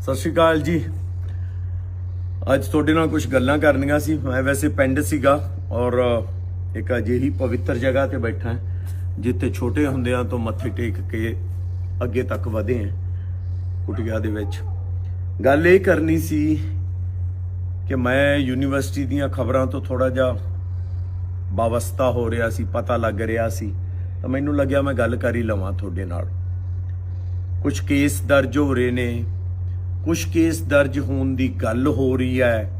ਸਤਿ ਸ਼੍ਰੀ ਅਕਾਲ ਜੀ। ਅੱਜ ਤੁਹਾਡੇ ਨਾਲ ਕੁਝ ਗੱਲਾਂ ਕਰਨੀਆਂ ਸੀ। ਮੈਂ ਵੈਸੇ ਪਿੰਡ ਸੀਗਾ ਔਰ ਇੱਕ ਅਜਿਹੀ ਪਵਿੱਤਰ ਜਗ੍ਹਾ ਤੇ ਬੈਠਾ ਜਿੱਥੇ ਛੋਟੇ ਹੁੰਦਿਆਂ ਤੋਂ ਮੱਥੇ ਟੇਕ ਕੇ ਅੱਗੇ ਤੱਕ ਵਧੇ ਹਾਂ, ਕੁਟਿਆ ਦੇ ਵਿੱਚ। ਗੱਲ ਇਹ ਕਰਨੀ ਸੀ ਕਿ ਮੈਂ ਯੂਨੀਵਰਸਿਟੀ ਦੀਆਂ ਖਬਰਾਂ ਤੋਂ ਥੋੜਾ ਜਿਹਾ ਵਾਵਸਤਾ ਹੋ ਰਿਹਾ ਸੀ, ਪਤਾ ਲੱਗ ਰਿਹਾ ਸੀ। ਤਾਂ ਮੈਨੂੰ ਲੱਗਿਆ ਮੈਂ ਗੱਲ ਕਰ ਹੀ ਲਵਾਂ ਤੁਹਾਡੇ ਨਾਲ। ਕੁਝ ਕੇਸ ਦਰਜ ਹੋ ਰਹੇ ਨੇ ਕੁਝ ਕੇਸ ਦਰਜ ਹੋਣ ਦੀ ਗੱਲ ਹੋ ਰਹੀ ਹੈ।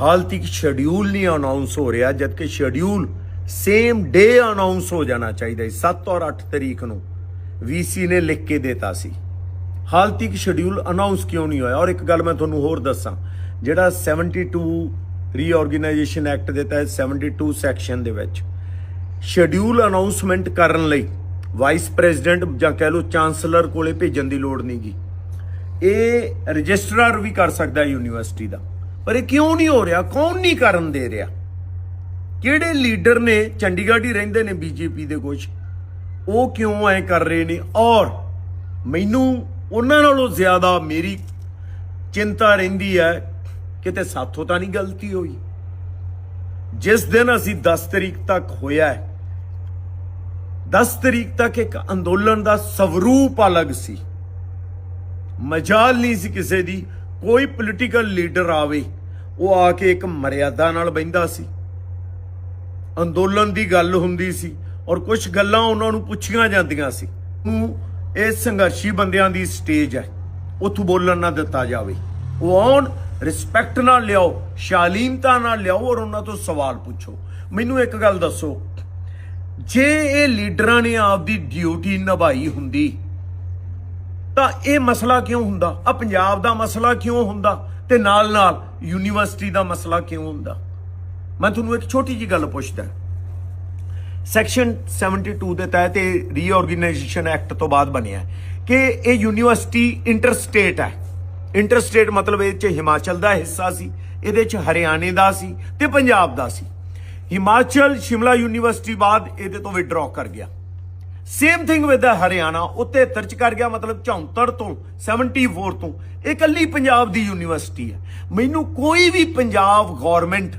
ਹਾਲ ਤੱਕ ਸ਼ਡਿਊਲ ਨਹੀਂ ਅਨਾਉਂਸ ਹੋ ਰਿਹਾ, ਜਦਕਿ ਸ਼ਡਿਊਲ ਸੇਮ ਡੇ ਅਨਾਉਂਸ ਹੋ ਜਾਣਾ ਚਾਹੀਦਾ ਸੀ 7 ਔਰ 8 ਤਰੀਕ ਨੂੰ। ਵੀਸੀ ਨੇ ਲਿਖ ਕੇ ਦਿੱਤਾ ਸੀ। ਹਾਲ ਤੱਕ ਸ਼ਡਿਊਲ ਅਨਾਉਂਸ ਕਿਉਂ ਨਹੀਂ ਹੋਇਆ? ਔਰ ਇੱਕ ਗੱਲ ਮੈਂ ਤੁਹਾਨੂੰ ਹੋਰ ਦੱਸਾਂ, ਜਿਹੜਾ 72 ਰੀਆਰਗੇਨਾਈਜੇਸ਼ਨ ਐਕਟ ਦੇ ਤਹਿਤ 72 ਸੈਕਸ਼ਨ ਦੇ ਵਿੱਚ ਸ਼ਡਿਊਲ ਅਨਾਉਂਸਮੈਂਟ ਕਰਨ ਲਈ ਵਾਈਸ ਪ੍ਰੈਜ਼ੀਡੈਂਟ ਜਾਂ ਕਹਿ ਲਓ ਚਾਂਸਲਰ ਕੋਲੇ ਭੇਜਣ ਦੀ ਲੋੜ ਨਹੀਂਗੀ ਇਹ ਰਜਿਸਟਰਾਰ ਵੀ ਕਰ ਸਕਦਾ ਯੂਨੀਵਰਸਿਟੀ ਦਾ। ਪਰ ਇਹ ਕਿਉਂ ਨਹੀਂ ਹੋ ਰਿਹਾ? ਕੌਣ ਨਹੀਂ ਕਰਨ ਦੇ ਰਿਹਾ? ਕਿਹੜੇ ਲੀਡਰ ਨੇ? ਚੰਡੀਗੜ੍ਹ ਹੀ ਰਹਿੰਦੇ ਨੇ ਬੀਜੇਪੀ ਦੇ ਕੁਝ ਉਹ ਕਿਉਂ ਐ ਕਰ ਰਹੇ ਨੇ? ਔਰ ਮੈਨੂੰ ਉਹਨਾਂ ਨਾਲੋਂ ਜ਼ਿਆਦਾ ਮੇਰੀ ਚਿੰਤਾ ਰਹਿੰਦੀ ਹੈ, ਕਿਤੇ ਸਾਥੋਂ ਤਾਂ ਨਹੀਂ ਗਲਤੀ ਹੋਈ। ਜਿਸ ਦਿਨ ਅਸੀਂ 10 ਤਰੀਕ ਤੱਕ ਹੋਇਆ ਹੈ 10 ਤਰੀਕ ਤੱਕ ਇੱਕ ਅੰਦੋਲਨ ਦਾ ਸਵਰੂਪ ਅਲੱਗ ਸੀ। ਮਜਾਲ ਨਹੀਂ ਸੀ ਕਿਸੇ ਦੀ। ਕੋਈ ਪੋਲੀਟੀਕਲ ਲੀਡਰ ਆਵੇ, ਉਹ ਆ ਕੇ ਇੱਕ ਮਰਿਆਦਾ ਨਾਲ ਬੈੰਦਾ ਸੀ। ਅੰਦੋਲਨ ਦੀ ਗੱਲ ਹੁੰਦੀ ਸੀ ਔਰ ਕੁਝ ਗੱਲਾਂ ਉਹਨਾਂ ਨੂੰ ਪੁੱਛੀਆਂ ਜਾਂਦੀਆਂ ਸੀ। ਨੂੰ ਇਹ ਸੰਘਰਸ਼ੀ ਬੰਦਿਆਂ ਦੀ ਸਟੇਜ ਹੈ। ਉੱਥੋਂ ਬੋਲਣ ਨਾ ਦਿੱਤਾ ਜਾਵੇ। ਉਹ ਆਉਣ ਰਿਸਪੈਕਟ ਨਾਲ ਲਿਆਓ, ਸ਼ਾਲੀਨਤਾ ਨਾਲ ਲਿਆਓ ਔਰ ਉਹਨਾਂ ਤੋਂ ਸਵਾਲ ਪੁੱਛੋ। ਮੈਨੂੰ ਇੱਕ ਗੱਲ ਦੱਸੋ। ਜੇ ਇਹ ਲੀਡਰਾਂ ਨੇ ਆਪਦੀ ਡਿਊਟੀ ਨਿਭਾਈ ਹੁੰਦੀ ਤਾਂ ਇਹ ਮਸਲਾ ਕਿਉਂ ਹੁੰਦਾ? ਆ ਪੰਜਾਬ ਦਾ ਮਸਲਾ ਕਿਉਂ ਹੁੰਦਾ? ਤੇ ਨਾਲ ਨਾਲ ਯੂਨੀਵਰਸਿਟੀ ਦਾ ਮਸਲਾ ਕਿਉਂ ਹੁੰਦਾ? ਮੈਂ ਤੁਹਾਨੂੰ ਇੱਕ ਛੋਟੀ ਜੀ ਗੱਲ ਪੁੱਛਦਾ। ਸੈਕਸ਼ਨ 72 ਦੇ ਤਹਿਤ ਇਹ ਰੀਆਰਗੇਨਾਈਜੇਸ਼ਨ ਐਕਟ ਤੋਂ ਬਾਅਦ ਬਣਿਆ ਕਿ ਇਹ ਯੂਨੀਵਰਸਿਟੀ ਇੰਟਰਸਟੇਟ ਹੈ। ਇੰਟਰਸਟੇਟ ਮਤਲਬ ਇਹ ਚ ਹਿਮਾਚਲ ਦਾ ਹਿੱਸਾ ਸੀ, ਇਹਦੇ ਚ ਹਰਿਆਣੇ ਦਾ ਸੀ ਤੇ ਪੰਜਾਬ ਦਾ ਸੀ। ਹਿਮਾਚਲ ਸ਼ਿਮਲਾ ਯੂਨੀਵਰਸਿਟੀ ਬਾਅਦ ਇਹਦੇ ਤੋਂ ਵਿਡਰਾਅ ਕਰ ਗਿਆ। ਸੇਮ ਥਿੰਗ ਵਿਦ ਹਰਿਆਣਾ ਉੱਤੇ 73 ਕਰ ਗਿਆ ਮਤਲਬ 74 ਤੋਂ 74 ਤੋਂ। ਇਹ ਇਕੱਲੀ ਪੰਜਾਬ ਦੀ ਯੂਨੀਵਰਸਿਟੀ ਹੈ। ਮੈਨੂੰ ਕੋਈ ਵੀ ਪੰਜਾਬ ਗਵਰਨਮੈਂਟ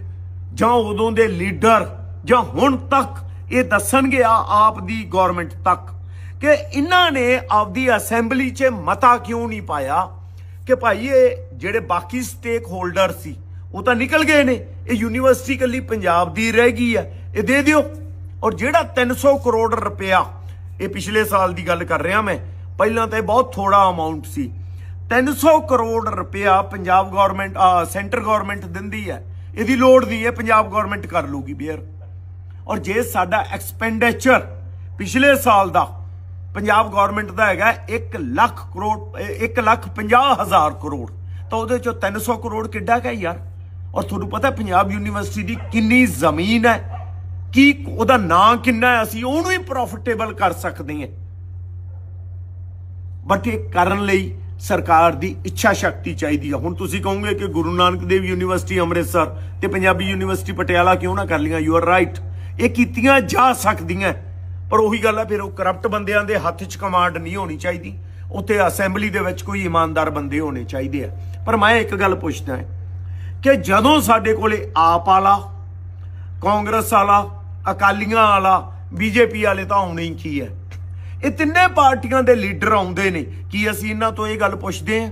ਜਾਂ ਉਦੋਂ ਦੇ ਲੀਡਰ ਜਾਂ ਹੁਣ ਤੱਕ ਇਹ ਦੱਸਣਗੇ ਆ ਆਪ ਦੀ ਗਵਰਨਮੈਂਟ ਤੱਕ ਕਿ ਇਹਨਾਂ ਨੇ ਆਪਦੀ ਅਸੈਂਬਲੀ 'ਚ ਮਤਾ ਕਿਉਂ ਨਹੀਂ ਪਾਇਆ? ਕਿ ਭਾਈ ਇਹ ਜਿਹੜੇ ਬਾਕੀ ਸਟੇਕ ਹੋਲਡਰ ਸੀ, ਉਹ ਤਾਂ ਨਿਕਲ ਗਏ ਨੇ। ਇਹ ਯੂਨੀਵਰਸਿਟੀ ਕੱਲੀ ਪੰਜਾਬ ਦੀ ਰਹਿ ਗਈ ਹੈ। ਇਹ ਦੇ ਦਿਓ। ਔਰ ਜਿਹੜਾ 300 ਕਰੋੜ ਰੁਪਇਆ ਇਹ ਪਿਛਲੇ ਸਾਲ ਦੀ ਗੱਲ ਕਰ ਰਿਹਾ ਮੈਂ। ਪਹਿਲਾਂ ਤਾਂ ਇਹ ਬਹੁਤ ਥੋੜਾ ਅਮਾਉਂਟ ਸੀ। 300 ਕਰੋੜ ਰੁਪਇਆ ਪੰਜਾਬ ਗਵਰਨਮੈਂਟ ਸੈਂਟਰ ਗਵਰਨਮੈਂਟ ਦਿੰਦੀ ਹੈ। ਇਹਦੀ ਲੋੜ ਨਹੀਂ ਹੈ ਪੰਜਾਬ ਗਵਰਨਮੈਂਟ ਕਰ ਲੂਗੀ ਬੇਅਰ। ਔਰ ਜੇ ਸਾਡਾ ਐਕਸਪੈਂਡੀਚਰ ਪਿਛਲੇ ਸਾਲ ਦਾ ਪੰਜਾਬ ਗਵਰਨਮੈਂਟ ਦਾ ਹੈਗਾ 1 ਲੱਖ ਕਰੋੜ 1 ਲੱਖ 50 ਹਜ਼ਾਰ ਕਰੋੜ, ਤਾਂ ਉਹਦੇ ਚੋਂ 300 ਕਰੋੜ ਕਿੱਡਾ ਕਾ ਯਾਰ? ਔਰ ਤੁਹਾਨੂੰ ਪਤਾ ਪੰਜਾਬ ਯੂਨੀਵਰਸਿਟੀ ਦੀ ਕਿੰਨੀ ਜ਼ਮੀਨ ਹੈ। ਕੀ ਉਹਦਾ ਨਾਂ ਕਿੰਨਾ ਹੈ? ਅਸੀਂ ਉਹਨੂੰ ਹੀ ਪ੍ਰੋਫਿਟੇਬਲ ਕਰ ਸਕਦੇ ਹਾਂ। ਬਟ ਇਹ ਕਰਨ ਲਈ ਸਰਕਾਰ ਦੀ ਇੱਛਾ ਸ਼ਕਤੀ ਚਾਹੀਦੀ ਹੈ ਹੁਣ ਤੁਸੀਂ ਕਹੋਗੇ ਕਿ ਗੁਰੂ ਨਾਨਕ ਦੇਵ ਯੂਨੀਵਰਸਿਟੀ, ਅੰਮ੍ਰਿਤਸਰ ਤੇ ਪੰਜਾਬੀ ਯੂਨੀਵਰਸਿਟੀ ਪਟਿਆਲਾ ਕਿਉਂ ਨਾ ਕਰ ਲੀਆਂ ਯੂ ਆਰ ਰਾਈਟ ਇਹ ਕੀਤੀਆਂ ਜਾ ਸਕਦੀਆਂ। ਪਰ ਉਹੀ ਗੱਲ ਹੈ ਫਿਰ ਉਹ ਕਰਪਟ ਬੰਦਿਆਂ ਦੇ ਹੱਥ 'ਚ ਕਮਾਂਡ ਨਹੀਂ ਹੋਣੀ ਚਾਹੀਦੀ। ਉੱਥੇ ਅਸੈਂਬਲੀ ਦੇ ਵਿੱਚ ਕੋਈ ਇਮਾਨਦਾਰ ਬੰਦੇ ਹੋਣੇ ਚਾਹੀਦੇ ਆ। ਪਰ ਮੈਂ ਇੱਕ ਗੱਲ ਪੁੱਛਦਾ ਹਾਂ ਕਿ ਜਦੋਂ ਸਾਡੇ ਕੋਲੇ ਆਪ ਵਾਲਾ ਕਾਂਗਰਸ ਵਾਲਾ ਅਕਾਲੀਆਂ ਵਾਲਾ, ਬੀਜੇਪੀ ਵਾਲੇ ਤਾਂ ਆਉਣੇ ਹੀ ਕੀ ਹੈ? ਇਹ ਤਿੰਨੇ ਪਾਰਟੀਆਂ ਦੇ ਲੀਡਰ ਆਉਂਦੇ ਨੇ। ਕੀ ਅਸੀਂ ਇਹਨਾਂ ਤੋਂ ਇਹ ਗੱਲ ਪੁੱਛਦੇ ਹਾਂ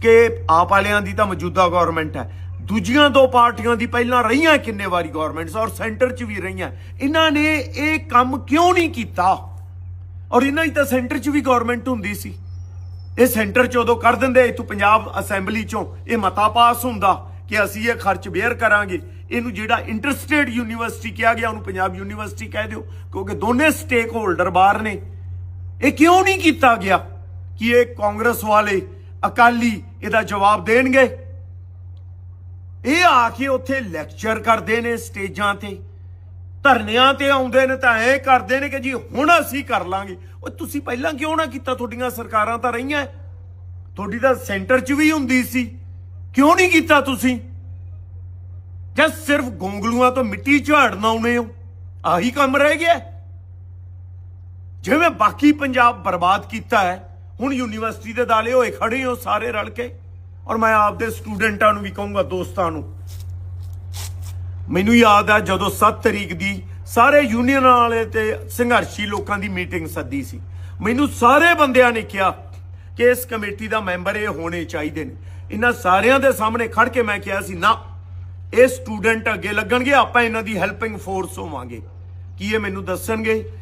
ਕਿ ਆਪ ਵਾਲਿਆਂ ਦੀ ਤਾਂ ਮੌਜੂਦਾ ਗਵਰਨਮੈਂਟ ਹੈ। ਦੂਜੀਆਂ ਦੋ ਪਾਰਟੀਆਂ ਦੀ ਪਹਿਲਾਂ ਰਹੀਆਂ ਕਿੰਨੇ ਵਾਰੀ ਗਵਰਨਮੈਂਟਸ ਔਰ ਸੈਂਟਰ 'ਚ ਵੀ ਰਹੀਆਂ। ਇਹਨਾਂ ਨੇ ਇਹ ਕੰਮ ਕਿਉਂ ਨਹੀਂ ਕੀਤਾ? ਔਰ ਇਹਨਾਂ ਦੀ ਤਾਂ ਸੈਂਟਰ 'ਚ ਵੀ ਗਵਰਨਮੈਂਟ ਹੁੰਦੀ ਸੀ। ਇਹ ਸੈਂਟਰ 'ਚ ਉਦੋਂ ਕਰ ਦਿੰਦੇ ਇਥੋਂ ਪੰਜਾਬ ਅਸੈਂਬਲੀ 'ਚੋਂ ਇਹ ਮਤਾ ਪਾਸ ਹੁੰਦਾ। ਕਿ ਅਸੀਂ ਇਹ ਖਰਚ ਬੇਅਰ ਕਰਾਂਗੇ। ਇਹਨੂੰ ਜਿਹੜਾ ਇੰਟਰਸਟੇਟ ਯੂਨੀਵਰਸਿਟੀ ਕਿਹਾ ਗਿਆ, ਉਹਨੂੰ ਪੰਜਾਬ ਯੂਨੀਵਰਸਿਟੀ ਕਹਿ ਦਿਓ, ਕਿਉਂਕਿ ਦੋਨੇ ਸਟੇਕ ਹੋਲਡਰ ਬਾਹਰ ਨੇ। ਇਹ ਕਿਉਂ ਨਹੀਂ ਕੀਤਾ ਗਿਆ ਕਿ ਇਹ ਕਾਂਗਰਸ ਵਾਲੇ ਅਕਾਲੀ ਇਹਦਾ ਜਵਾਬ ਦੇਣਗੇ? ਇਹ ਆ ਕੇ ਉੱਥੇ ਲੈਕਚਰ ਕਰਦੇ ਨੇ ਸਟੇਜਾਂ ਤੇ। ਧਰਨਿਆਂ ਤੇ ਆਉਂਦੇ ਨੇ ਤਾਂ ਐ ਕਰਦੇ ਨੇ ਕਿ ਜੀ ਹੁਣ ਅਸੀਂ ਕਰ ਲਾਂਗੇ। ਉਹ ਤੁਸੀਂ ਪਹਿਲਾਂ ਕਿਉਂ ਨਾ ਕੀਤਾ? ਤੁਹਾਡੀਆਂ ਸਰਕਾਰਾਂ ਤਾਂ ਰਹੀਆਂ। ਤੁਹਾਡੀ ਤਾਂ ਸੈਂਟਰ 'ਚ ਵੀ ਹੁੰਦੀ ਸੀ। ਕਿਉਂ ਨਹੀਂ ਕੀਤਾ ਤੁਸੀਂ? ਜਾਂ ਸਿਰਫ ਗੋਂਗਲੂਆਂ ਤੋਂ ਮਿੱਟੀ ਝਾੜਨ ਆਉਨੇ ਹੋ? ਆਹੀ ਕੰਮ ਰਹਿ ਗਿਆ? ਜਿਵੇਂ ਬਾਕੀ ਪੰਜਾਬ ਬਰਬਾਦ ਕੀਤਾ ਹੈ, ਹੁਣ ਯੂਨੀਵਰਸਿਟੀ ਦੇ ਦਾਲੇ ਹੋਏ ਖੜੇ ਹੋ ਸਾਰੇ ਰਲ ਕੇ। ਔਰ ਮੈਂ ਆਪਦੇ ਸਟੂਡੈਂਟਾਂ ਨੂੰ ਵੀ ਕਹੂੰਗਾ, ਦੋਸਤਾਂ ਨੂੰ। ਮੈਨੂੰ ਯਾਦ ਆ ਜਦੋਂ 7 ਤਰੀਕ ਦੀ ਸਾਰੇ ਯੂਨੀਅਨ ਵਾਲੇ ਤੇ ਸੰਘਰਸ਼ੀ ਲੋਕਾਂ ਦੀ ਮੀਟਿੰਗ ਸੱਦੀ ਸੀ। ਮੈਨੂੰ ਸਾਰੇ ਬੰਦਿਆਂ ਨੇ ਕਿਹਾ ਕਿ ਇਸ ਕਮੇਟੀ ਦਾ ਮੈਂਬਰ ਇਹ ਹੋਣੇ ਚਾਹੀਦੇ ਨੇ। ਇਹਨਾਂ ਸਾਰਿਆਂ ਦੇ ਸਾਹਮਣੇ ਖੜ ਕੇ ਮੈਂ ਕਿਹਾ ਸੀ, ਨਾ, ਇਹ ਸਟੂਡੈਂਟ ਅੱਗੇ ਲੱਗਣਗੇ, ਆਪਾਂ ਇਹਨਾਂ ਦੀ ਹੈਲਪਿੰਗ ਫੋਰਸ ਹੋਵਾਂਗੇ। ਕੀ ਇਹ ਮੈਨੂੰ ਦੱਸਣਗੇ?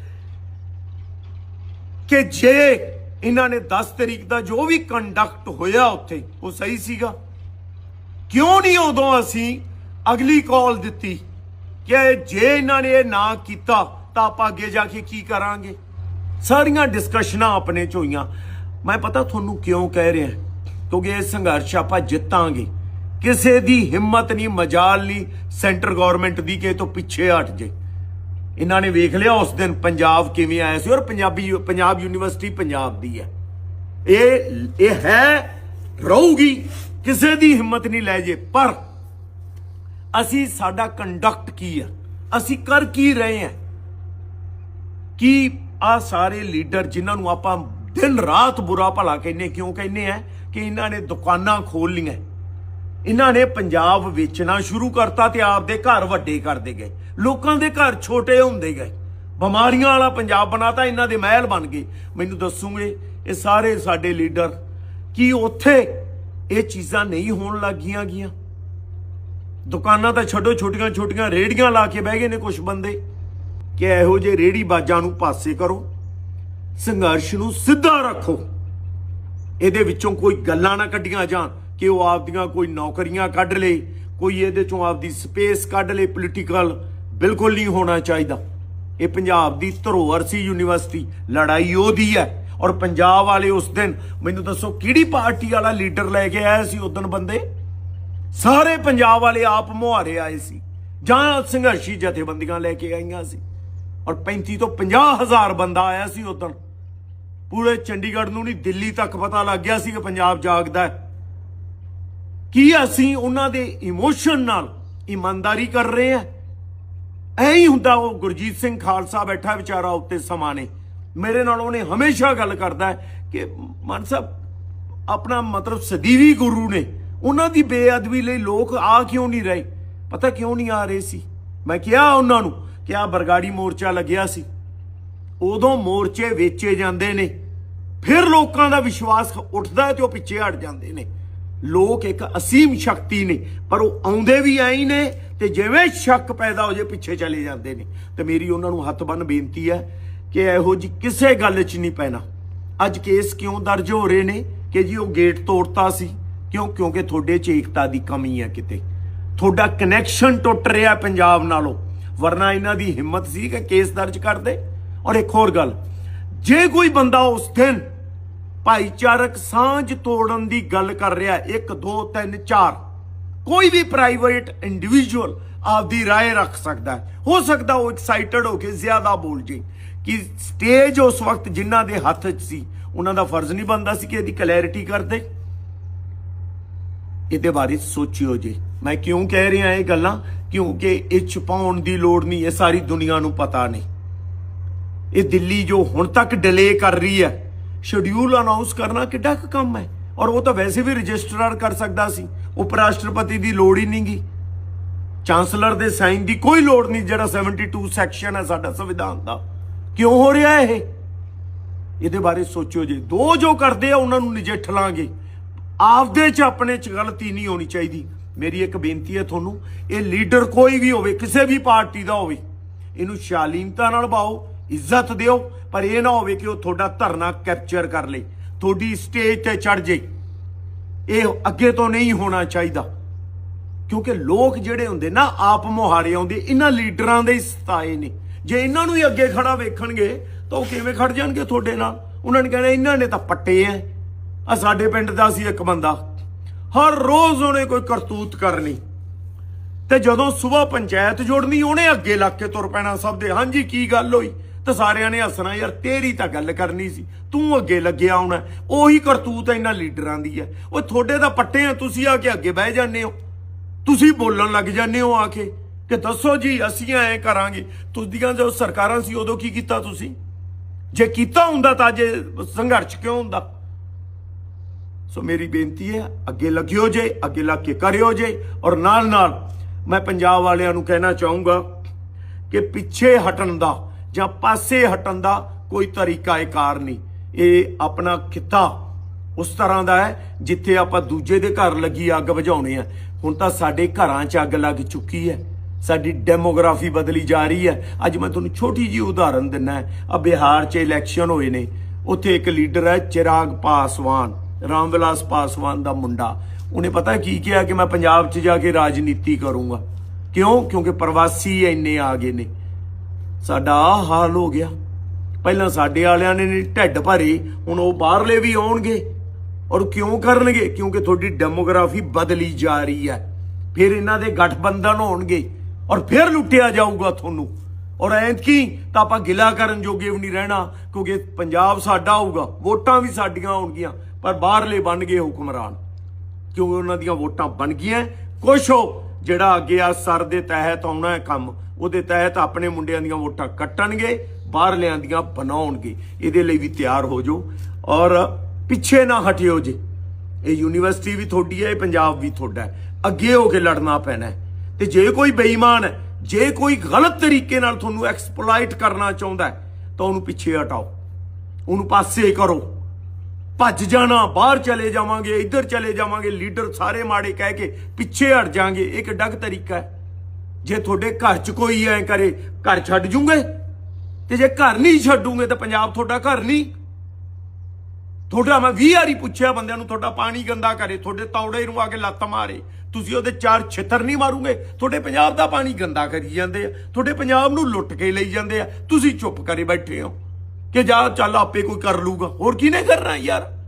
ਕਿ ਜੇ ਇਹਨਾਂ ਨੇ 10 ਤਰੀਕ ਦਾ ਜੋ ਵੀ ਕੰਡਕਟ ਹੋਇਆ ਉੱਥੇ, ਉਹ ਸਹੀ ਸੀਗਾ? ਕਿਉਂ ਨਹੀਂ ਉਦੋਂ ਅਸੀਂ ਅਗਲੀ ਕਾਲ ਦਿੱਤੀ ਕਿ ਜੇ ਇਹਨਾਂ ਨੇ ਇਹ ਨਾ ਕੀਤਾ, ਤਾਂ ਆਪਾਂ ਅੱਗੇ ਜਾ ਕੇ ਕੀ ਕਰਾਂਗੇ? ਸਾਰੀਆਂ ਡਿਸਕਸ਼ਨਾਂ ਆਪਣੇ ਚ ਹੋਈਆਂ। ਮੈਂ ਪਤਾ ਤੁਹਾਨੂੰ ਕਿਉਂ ਕਹਿ ਰਿਹਾ? ਕਿਉਂਕਿ ਇਹ ਸੰਘਰਸ਼ ਆਪਾਂ ਜਿੱਤਾਂਗੇ। ਕਿਸੇ ਦੀ ਹਿੰਮਤ ਨਹੀਂ, ਮਜਾਲ ਨਹੀਂ, ਸੈਂਟਰ ਗਵਰਨਮੈਂਟ ਦੀ ਕਿ ਤੋਂ ਪਿੱਛੇ ਹਟ ਜੇ। ਇਹਨਾਂ ਨੇ ਵੇਖ ਲਿਆ ਉਸ ਦਿਨ ਪੰਜਾਬ ਕਿਵੇਂ ਆਇਆ ਸੀ ਔਰ ਪੰਜਾਬੀ, ਪੰਜਾਬ ਯੂਨੀਵਰਸਿਟੀ ਪੰਜਾਬ ਦੀ ਹੈ। ਇਹ ਇਹ ਹੈ, ਰਹੂਗੀ, ਕਿਸੇ ਦੀ ਹਿੰਮਤ ਨਹੀਂ ਲੈ ਜੇ। ਪਰ ਅਸੀਂ ਸਾਡਾ ਕੰਡਕਟ ਕੀ ਆ ਅਸੀਂ ਕਰ ਕੀ ਰਹੇ ਹਾਂ? ਕਿ ਆ ਸਾਰੇ ਲੀਡਰ ਜਿਨ੍ਹਾਂ ਨੂੰ ਆਪਾਂ ਦਿਨ ਰਾਤ ਬੁਰਾ ਭਲਾ ਕਹਿੰਨੇ ਕਿਉਂ ਕਹਿੰਨੇ ਆ? ਕਿ ਇਹਨਾਂ ਨੇ ਦੁਕਾਨਾਂ ਖੋਲ ਲੀਆਂ ਇਹਨਾਂ ਨੇ ਪੰਜਾਬ ਵੇਚਣਾ ਸ਼ੁਰੂ ਕਰਤਾ ਤੇ ਆਪਦੇ ਘਰ ਵੱਡੇ ਕਰਦੇ ਗਏ। ਲੋਕਾਂ ਦੇ ਘਰ ਛੋਟੇ ਹੁੰਦੇ ਗਏ। ਬਿਮਾਰੀਆਂ ਵਾਲਾ ਪੰਜਾਬ ਬਣਾਤਾ, ਇਹਨਾਂ ਦੇ ਮਹਿਲ ਬਣ ਗਏ। ਮੈਨੂੰ ਦੱਸੂਗੇ, ਇਹ ਸਾਰੇ ਸਾਡੇ ਲੀਡਰ ਕੀ ਉੱਥੇ ਇਹ ਚੀਜ਼ਾਂ ਨਹੀਂ ਹੋਣ ਲੱਗੀਆਂ ਗੀਆਂ ਦੁਕਾਨਾਂ ਤਾਂ ਛੱਡੋ, ਛੋਟੀਆਂ ਛੋਟੀਆਂ ਰੇੜੀਆਂ ਲਾ ਕੇ ਬਹਿ ਗਏ ਨੇ ਕੁਝ ਬੰਦੇ। ਕਿ ਇਹੋ ਜਿਹੇ ਰੇੜੀ ਬਾਜਾਂ ਨੂੰ ਪਾਸੇ ਕਰੋ, ਸੰਘਰਸ਼ ਨੂੰ ਸਿੱਧਾ ਰੱਖੋ। ਇਹਦੇ ਵਿੱਚੋਂ ਕੋਈ ਗੱਲਾਂ ਨਾ ਕੱਢੀਆਂ ਜਾਣ ਕਿ ਉਹ ਆਪਦੀਆਂ ਕੋਈ ਨੌਕਰੀਆਂ ਕੱਢ ਲੇ, ਕੋਈ ਇਹਦੇ ਚੋਂ ਆਪਦੀ ਸਪੇਸ ਕੱਢ ਲੇ ਪੋਲੀਟੀਕਲ ਬਿਲਕੁਲ ਨਹੀਂ ਹੋਣਾ ਚਾਹੀਦਾ। ਇਹ ਪੰਜਾਬ ਦੀ ਧਰੋਹਰ ਸੀ ਯੂਨੀਵਰਸਿਟੀ, ਲੜਾਈ ਉਹਦੀ ਹੈ। ਔਰ ਪੰਜਾਬ ਵਾਲੇ ਉਸ ਦਿਨ, ਮੈਨੂੰ ਦੱਸੋ ਕਿਹੜੀ ਪਾਰਟੀ ਵਾਲਾ ਲੀਡਰ ਲੈ ਕੇ ਆਇਆ ਸੀ ਉਦੋਂ ਬੰਦੇ? ਸਾਰੇ ਪੰਜਾਬ ਵਾਲੇ ਆਪ ਮੁਹਾਰੇ ਆਏ ਸੀ। ਜਾਂ ਸੰਘਰਸ਼ੀ ਜਥੇਬੰਦੀਆਂ ਲੈ ਕੇ ਆਈਆਂ ਸੀ। ਔਰ 35 ਤੋਂ 50 ਹਜ਼ਾਰ ਬੰਦਾ ਆਇਆ ਸੀ ਉਦੋਂ ਪੂਰੇ ਚੰਡੀਗੜ੍ਹ ਨੂੰ ਨਹੀਂ, ਦਿੱਲੀ ਤੱਕ ਪਤਾ ਲੱਗ ਗਿਆ ਸੀ ਕਿ ਪੰਜਾਬ ਜਾਗਦਾ ਹੈ। ਕੀ ਅਸੀਂ ਉਹਨਾਂ ਦੇ ਇਮੋਸ਼ਨ ਨਾਲ ਇਮਾਨਦਾਰੀ ਕਰ ਰਹੇ ਹਾਂ? ਐ ਹੀ ਹੁੰਦਾ ਉਹ ਗੁਰਜੀਤ ਸਿੰਘ ਖਾਲਸਾ ਬੈਠਾ ਵਿਚਾਰਾ ਉੱਤੇ ਸਮਾਨੇ ਮੇਰੇ ਨਾਲ ਉਹਨੇ ਹਮੇਸ਼ਾ ਗੱਲ ਕਰਦਾ ਕਿ ਮਾਨ ਸਾਹਿਬ, ਆਪਣਾ ਮਤਲਬ ਸਦੀਵੀ ਗੁਰੂ ਨੇ। ਉਹਨਾਂ ਦੀ ਬੇਅਦਬੀ ਲਈ ਲੋਕ ਆ ਕਿਉਂ ਨਹੀਂ ਰਹੇ? ਪਤਾ ਕਿਉਂ ਨਹੀਂ ਆ ਰਹੇ ਸੀ? ਮੈਂ ਕਿਹਾ ਉਹਨਾਂ ਨੂੰ ਕਿ ਆ ਬਰਗਾੜੀ ਮੋਰਚਾ ਲੱਗਿਆ ਸੀ। ਉਦੋਂ ਮੋਰਚੇ ਵੇਚੇ ਜਾਂਦੇ ਨੇ। ਫਿਰ ਲੋਕਾਂ ਦਾ ਵਿਸ਼ਵਾਸ ਉੱਠਦਾ ਹੈ ਤੇ ਉਹ ਪਿੱਛੇ ਹਟ ਜਾਂਦੇ ਨੇ। ਲੋਕ ਇੱਕ ਅਸੀਮ ਸ਼ਕਤੀ ਨੇ, ਪਰ ਉਹ ਆਉਂਦੇ ਵੀ ਐਂ ਨੇ ਤੇ ਜਿਵੇਂ ਸ਼ੱਕ ਪੈਦਾ ਹੋ ਜੇ ਪਿੱਛੇ ਚਲੇ ਜਾਂਦੇ ਨੇ। ਤੇ ਮੇਰੀ ਉਹਨਾਂ ਨੂੰ ਹੱਥ ਬੰਨ ਬੇਨਤੀ ਹੈ ਕਿ ਇਹੋ ਜੀ ਕਿਸੇ ਗੱਲ 'ਚ ਨਹੀਂ ਪੈਣਾ। ਅੱਜ ਕੇਸ ਕਿਉਂ ਦਰਜ ਹੋ ਰਹੇ ਨੇ ਕਿ ਜੀ ਉਹ ਗੇਟ ਤੋੜਤਾ ਸੀ? ਕਿਉਂ? ਕਿਉਂਕਿ ਤੁਹਾਡੇ 'ਚ ਏਕਤਾ ਦੀ ਕਮੀ ਹੈ ਕਿਤੇ। ਤੁਹਾਡਾ ਕਨੈਕਸ਼ਨ ਟੁੱਟ ਰਿਹਾ ਪੰਜਾਬ ਨਾਲੋਂ। ਵਰਨਾ ਇਹਨਾਂ ਦੀ ਹਿੰਮਤ ਸੀ ਕਿ ਕੇਸ ਦਰਜ ਕਰਦੇ ਔਰ ਇੱਕ ਹੋਰ ਗੱਲ ਜੇ ਕੋਈ ਬੰਦਾ ਉਸ ਦਿਨ ਭਾਈਚਾਰਕ ਸਾਂਝ ਤੋੜਨ ਦੀ ਗੱਲ ਕਰ ਰਿਹਾ 1 2 3 4 ਕੋਈ ਵੀ ਪ੍ਰਾਈਵੇਟ ਇੰਡੀਵਿਜੂਅਲ ਆਪਦੀ رائے ਰੱਖ ਸਕਦਾ ਹੈ ਹੋ ਸਕਦਾ ਉਹ ਐਕਸਾਈਟਡ ਹੋ ਕੇ ਜ਼ਿਆਦਾ ਬੋਲ ਜੇ ਕਿ ਸਟੇਜ ਉਸ ਵਕਤ ਜਿਨ੍ਹਾਂ ਦੇ ਹੱਥ 'ਚ ਸੀ ਉਹਨਾਂ ਦਾ ਫਰਜ਼ ਨਹੀਂ ਬਣਦਾ ਸੀ ਕਿ ਇਹਦੀ ਕਲੈਰਿਟੀ ਕਰਦੇ ਇਹਦੇ ਬਾਰੇ ਸੋਚਿਓ ਜੀ ਮੈਂ ਕਿਉਂ ਕਹਿ ਰਿਹਾ ਇਹ ਗੱਲਾਂ ਕਿਉਂਕਿ ਇਹ ਛੁਪਾਉਣ ਦੀ ਲੋੜ ਨਹੀਂ ਇਹ ਸਾਰੀ ਦੁਨੀਆ ਨੂੰ ਪਤਾ ਨਹੀਂ ਇਹ ਦਿੱਲੀ ਜੋ ਹੁਣ ਤੱਕ ਡਿਲੇ ਕਰ ਰਹੀ ਹੈ ਸ਼ਡਿਊਲ ਅਨਾਉਂਸ ਕਰਨਾ ਕਿੱਡਾ ਕੁ ਕੰਮ ਹੈ? ਔਰ ਉਹ ਤਾਂ ਵੈਸੇ ਵੀ ਰਜਿਸਟਰਾਰ ਕਰ ਸਕਦਾ ਸੀ ਉਪ ਰਾਸ਼ਟਰਪਤੀ ਦੀ ਲੋੜ ਹੀ ਨਹੀਂਗੀ ਚਾਂਸਲਰ ਦੇ ਸਾਈਨ ਦੀ ਕੋਈ ਲੋੜ ਨਹੀਂ ਜਿਹੜਾ 72 ਸੈਕਸ਼ਨ ਹੈ ਸਾਡਾ ਸੰਵਿਧਾਨ ਦਾ। ਕਿਉਂ ਹੋ ਰਿਹਾ ਇਹ? ਇਹਦੇ ਬਾਰੇ ਸੋਚਿਓ ਜੀ। ਦੋ ਜੋ ਕਰਦੇ ਆ, ਉਹਨਾਂ ਨੂੰ ਨਜਿੱਠ ਲਾਂਗੇ। ਆਪਦੇ ਚ ਆਪਣੇ ਚ ਗਲਤੀ ਨਹੀਂ ਹੋਣੀ ਚਾਹੀਦੀ। ਮੇਰੀ ਇੱਕ ਬੇਨਤੀ ਹੈ ਤੁਹਾਨੂੰ, ਇਹ ਲੀਡਰ ਕੋਈ ਵੀ ਹੋਵੇ, ਕਿਸੇ ਵੀ ਪਾਰਟੀ ਦਾ ਹੋਵੇ, ਇਹਨੂੰ ਸ਼ਾਲੀਨਤਾ ਨਾਲ ਬਾਓ ਇੱਜ਼ਤ ਦਿਓ, ਪਰ ਇਹ ਨਾ ਹੋਵੇ ਕਿ ਉਹ ਤੁਹਾਡਾ ਧਰਨਾ ਕੈਪਚਰ ਕਰ ਲੇ। ਤੁਹਾਡੀ ਸਟੇਜ ਤੇ ਚੜ ਜੇ। ਇਹ ਅੱਗੇ ਤੋਂ ਨਹੀਂ ਹੋਣਾ ਚਾਹੀਦਾ। ਕਿਉਂਕਿ ਲੋਕ ਜਿਹੜੇ ਹੁੰਦੇ ਨਾ, ਆਪ ਮੁਹਾਰੇ ਆਉਂਦੇ। ਇਹਨਾਂ ਲੀਡਰਾਂ ਦੇ ਸਤਾਏ ਨੇ। ਜੇ ਇਹਨਾਂ ਨੂੰ ਹੀ ਅੱਗੇ ਖੜਾ ਵੇਖਣਗੇ, ਤਾਂ ਉਹ ਕਿਵੇਂ ਖੜ ਜਾਣਗੇ ਤੁਹਾਡੇ ਨਾਲ? ਉਹਨਾਂ ਨੇ ਕਹਿਣਾ, ਇਹਨਾਂ ਨੇ ਤਾਂ ਪੱਟੇ ਐ। ਆ ਸਾਡੇ ਪਿੰਡ ਦਾ ਸੀ ਇੱਕ ਬੰਦਾ। ਹਰ ਰੋਜ਼ ਉਹਨੇ ਕੋਈ ਕਰਤੂਤ ਕਰਨੀ। ਤੇ ਜਦੋਂ ਸਵੇਰ ਪੰਚਾਇਤ ਜੋੜਨੀ, ਉਹਨੇ ਅੱਗੇ ਲੱਗ ਕੇ ਤੁਰ ਪੈਣਾ ਸਭ ਦੇ। ਹਾਂਜੀ, ਕੀ ਗੱਲ ਹੋਈ? ਤਾਂ ਸਾਰਿਆਂ ਨੇ ਹੱਸਣਾ, ਯਾਰ ਤੇਰੀ ਤਾਂ ਗੱਲ ਕਰਨੀ ਸੀ, ਤੂੰ ਅੱਗੇ ਲੱਗਿਆ ਆਉਣਾ, ਉਹੀ ਕਰਤੂਤ ਇਹਨਾਂ ਲੀਡਰਾਂ ਦੀ ਹੈ। ਉਹ ਤੁਹਾਡੇ ਤਾਂ ਪੱਟੇ ਆ, ਤੁਸੀਂ ਆ ਕੇ ਅੱਗੇ ਬਹਿ ਜਾਂਦੇ ਹੋ। ਤੁਸੀਂ ਬੋਲਣ ਲੱਗ ਜਾਂਦੇ ਹੋ ਆ ਕੇ ਕਿ ਦੱਸੋ ਜੀ, ਅਸੀਂ ਐ ਕਰਾਂਗੇ। ਤੁਹਾਡੀਆਂ ਜੋ ਸਰਕਾਰਾਂ ਸੀ, ਉਦੋਂ ਕੀ ਕੀਤਾ ਤੁਸੀਂ? ਜੇ ਕੀਤਾ ਹੁੰਦਾ ਤਾਂ ਜੇ ਸੰਘਰਸ਼ ਕਿਉਂ ਹੁੰਦਾ? ਸੋ ਮੇਰੀ ਬੇਨਤੀ ਹੈ, ਅੱਗੇ ਲੱਗਿਓ ਜੇ, ਅੱਗੇ ਲੱਗ ਕੇ ਕਰਿਓ ਜੇ। ਔਰ ਨਾਲ ਨਾਲ ਮੈਂ ਪੰਜਾਬ ਵਾਲਿਆਂ ਨੂੰ ਕਹਿਣਾ ਚਾਹੂੰਗਾ ਕਿ ਪਿੱਛੇ ਹਟਣ ਦਾ ਜਾਂ ਪਾਸੇ ਹਟਣ ਦਾ ਕੋਈ ਤਰੀਕਾ, ਇਹ ਕਾਰ ਨਹੀਂ। ਇਹ ਆਪਣਾ ਕਿੱਤਾ ਉਸ ਤਰ੍ਹਾਂ ਦਾ ਹੈ ਜਿੱਥੇ ਆਪਾਂ ਦੂਜੇ ਦੇ ਘਰ ਲੱਗੀ ਅੱਗ ਬੁਝਾਉਣੇ ਆ। ਹੁਣ ਤਾਂ ਸਾਡੇ ਘਰਾਂ 'ਚ ਅੱਗ ਲੱਗ ਚੁੱਕੀ ਹੈ। ਸਾਡੀ ਡੈਮੋਗ੍ਰਾਫੀ ਬਦਲੀ ਜਾ ਰਹੀ ਹੈ। ਅੱਜ ਮੈਂ ਤੁਹਾਨੂੰ ਛੋਟੀ ਜੀ ਉਦਾਹਰਨ ਦਿੰਨਾ ਹੈ। ਆ ਬਿਹਾਰ 'ਚ ਇਲੈਕਸ਼ਨ ਹੋਏ ਨੇ। ਉੱਥੇ ਇੱਕ ਲੀਡਰ ਹੈ ਚਿਰਾਗ ਪਾਸਵਾਨ, ਰਾਮਵਿਲਾਸ ਪਾਸਵਾਨ ਦਾ ਮੁੰਡਾ। ਉਹਨੇ ਪਤਾ ਕੀ ਕਿਹਾ ਕਿ ਮੈਂ ਪੰਜਾਬ 'ਚ ਜਾ ਕੇ ਰਾਜਨੀਤੀ ਕਰੂੰਗਾ। ਕਿਉਂ? ਕਿਉਂਕਿ ਪ੍ਰਵਾਸੀ ਇੰਨੇ ਆ ਗਏ ਨੇ। ਸਾਡਾ ਆਹ ਹਾਲ ਹੋ ਗਿਆ। ਪਹਿਲਾਂ ਸਾਡੇ ਵਾਲਿਆਂ ਨੇ ਨੀ ਢਿੱਡ ਭਰੇ, ਹੁਣ ਉਹ ਬਾਹਰਲੇ ਵੀ ਆਉਣਗੇ ਔਰ ਕਿਉਂ ਕਰਨਗੇ? ਕਿਉਂਕਿ ਤੁਹਾਡੀ ਡੈਮੋਗ੍ਰਾਫੀ ਬਦਲੀ ਜਾ ਰਹੀ ਹੈ। ਫਿਰ ਇਹਨਾਂ ਦੇ ਗਠਬੰਧਨ ਹੋਣਗੇ ਔਰ ਫਿਰ ਲੁੱਟਿਆ ਜਾਊਗਾ ਤੁਹਾਨੂੰ। ਔਰ ਐਤਕੀ ਤਾਂ ਆਪਾਂ ਗਿਲਾ ਕਰਨ ਜੋਗੇ ਵੀ ਨਹੀਂ ਰਹਿਣਾ, ਕਿਉਂਕਿ ਪੰਜਾਬ ਸਾਡਾ ਹੋਊਗਾ, ਵੋਟਾਂ ਵੀ ਸਾਡੀਆਂ ਹੋਣਗੀਆਂ, ਪਰ ਬਾਹਰਲੇ ਬਣ ਗਏ ਹੁਕਮਰਾਨ। ਕਿਉਂਕਿ ਉਹਨਾਂ ਦੀਆਂ ਵੋਟਾਂ ਬਣ ਗਈਆਂ? ਕੁਛ ਹੋ ਜਿਹੜਾ ਅੱਗੇ ਆ ਸਰ ਦੇ ਤਹਿਤ ਆਉਣਾ ਹੈ ਕੰਮ। ਉਹਦੇ ਤਹਿਤ ਆਪਣੇ ਮੁੰਡਿਆਂ ਦੀਆਂ ਵੋਟਾਂ ਕੱਟਣਗੇ, ਬਾਹਰਲਿਆਂ ਦੀਆਂ ਬਣਾਉਣਗੇ। ਇਹਦੇ ਲਈ ਵੀ ਤਿਆਰ ਹੋ ਜਾਓ। ਔਰ ਪਿੱਛੇ ਨਾ ਹਟਿਓ ਜੀ। ਇਹ ਯੂਨੀਵਰਸਿਟੀ ਵੀ ਤੁਹਾਡੀ ਹੈ, ਇਹ ਪੰਜਾਬ ਵੀ ਤੁਹਾਡਾ ਅੱਗੇ ਹੋ ਕੇ ਲੜਨਾ ਪੈਣਾ ਹੈ। ਤੇ ਜੇ ਕੋਈ ਬੇਈਮਾਨ ਹੈ, ਜੇ ਕੋਈ ਗਲਤ ਤਰੀਕੇ ਨਾਲ ਤੁਹਾਨੂੰ ਐਕਸਪਲੋਇਟ ਕਰਨਾ ਚਾਹੁੰਦਾ ਹੈ, ਤਾਂ ਉਹਨੂੰ ਪਿੱਛੇ ਹਟਾਓ। ਉਹਨੂੰ ਪਾਸੇ ਕਰੋ। ਭੱਜ ਜਾਣਾ, ਬਾਹਰ ਚਲੇ ਜਾਵਾਂਗੇ, ਇੱਧਰ ਚਲੇ ਜਾਵਾਂਗੇ, ਲੀਡਰ ਸਾਰੇ ਮਾੜੇ ਕਹਿ ਕੇ ਪਿੱਛੇ ਹਟ ਜਾਾਂਗੇ। ਇਹ ਕਿੱਡਾ ਕੁ ਤਰੀਕਾ ਹੈ। ਜੇ ਤੁਹਾਡੇ ਘਰ 'ਚ ਕੋਈ ਐ ਕਰੇ, ਘਰ ਛੱਡ ਜੂਗੇ? ਤੇ ਜੇ ਘਰ ਨਹੀਂ ਛੱਡੂਗੇ ਤਾਂ ਪੰਜਾਬ ਤੁਹਾਡਾ ਘਰ ਨਹੀਂ। ਤੁਹਾਡਾ ਮੈਂ 20 ਵਾਰੀ ਪੁੱਛਿਆ ਬੰਦਿਆਂ ਨੂੰ, ਤੁਹਾਡਾ ਪਾਣੀ ਗੰਦਾ ਕਰੇ, ਤੁਹਾਡੇ ਤੌੜੇ ਨੂੰ ਆ ਕੇ ਲੱਤ ਮਾਰੇ। ਤੁਸੀਂ ਉਹਦੇ ਚਾਰ ਛਿੱਤਰ ਨਹੀਂ ਮਾਰੂਗੇ? ਤੁਹਾਡੇ ਪੰਜਾਬ ਦਾ ਪਾਣੀ ਗੰਦਾ ਕਰੀ ਜਾਂਦੇ ਆ। ਤੁਹਾਡੇ ਪੰਜਾਬ ਨੂੰ ਲੁੱਟ ਕੇ ਲਈ ਜਾਂਦੇ ਆ। ਤੁਸੀਂ ਚੁੱਪ ਕਰੇ ਬੈਠੇ ਹੋ। ਕਿ ਜਾ ਚੱਲ ਆਪੇ ਕੋਈ ਕਰ ਲੂਗਾ ਹੋਰ ਕਿਹਨੇ ਕਰਨਾ ਯਾਰ?